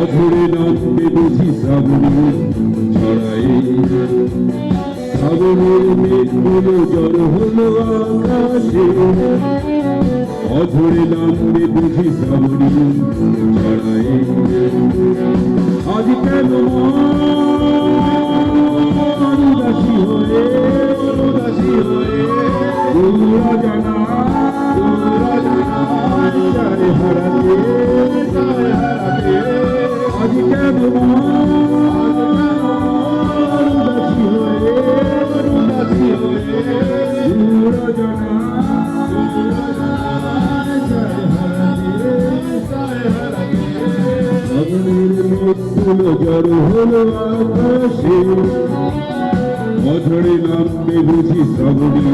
অঝরে নামবে বুঝি শ্রাবণী ছড়াই শ্রাবণের মেঘগুলো জল হলো আকাশে। অঝরে নামবে বুঝি শ্রাবণী ছড়াই আজ কেন উদাসী হয়ে উদাসী হয়ে জানা জড় হলো আকাশে অঝরে নামবে বুঝি শ্রাবণী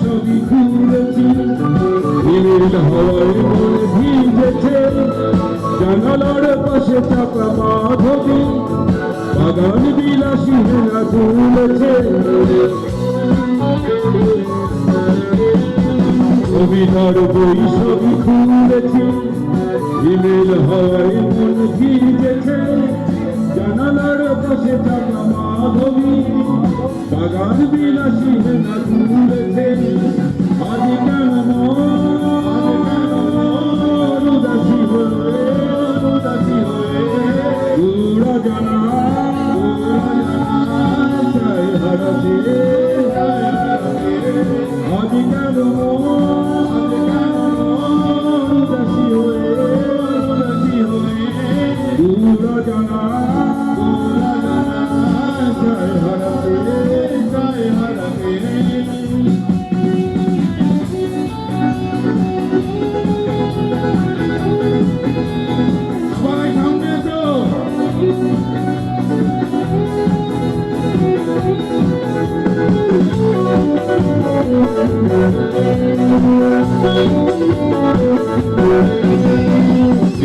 সবই খুলেছি হিমেল হাওয়ায় মন ভিজেছে। জানালার পাশে চাপা মাধবী বাগান বিলাসী হেনা তুলেছে। কবিতার বই সবই খুলেছি হিমেল হাওয়ায় মন ভিজেছে। জানালার পাশে চাপা মাধবী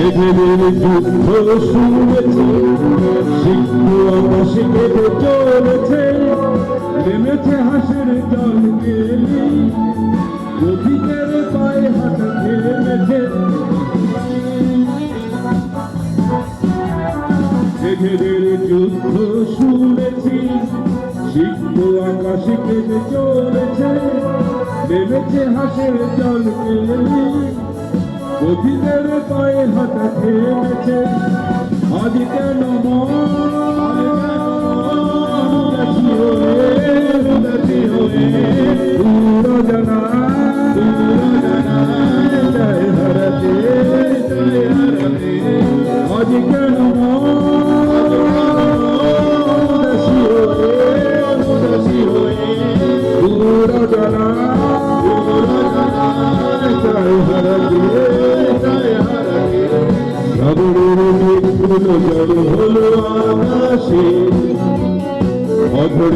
এদের যুদ্ধ শুনেছে সিংহ আকাশে চলেছে নেমেছে হাসের জল গেলি রফিকের পায়ে হাঁটা থেমেছে মেঘেদের যুদ্ধ শুনেছি সিংহ আকাশে চলেছে নেমেছে হাসের জল গেলি অধীনের পায়ে হাঁটা থেমেছে আজ কেন উদাসী হয়ে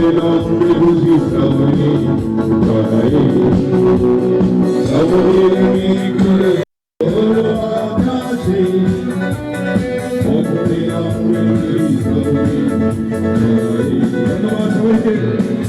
অধরে নামবে বুঝি শ্রাবণে ছড়ায় সাগরের মেঘগুলো হলো আকাশে অধরে নামবে বুঝি শ্রাবণে ছড়ায় ধন্যবাদ সবাইকে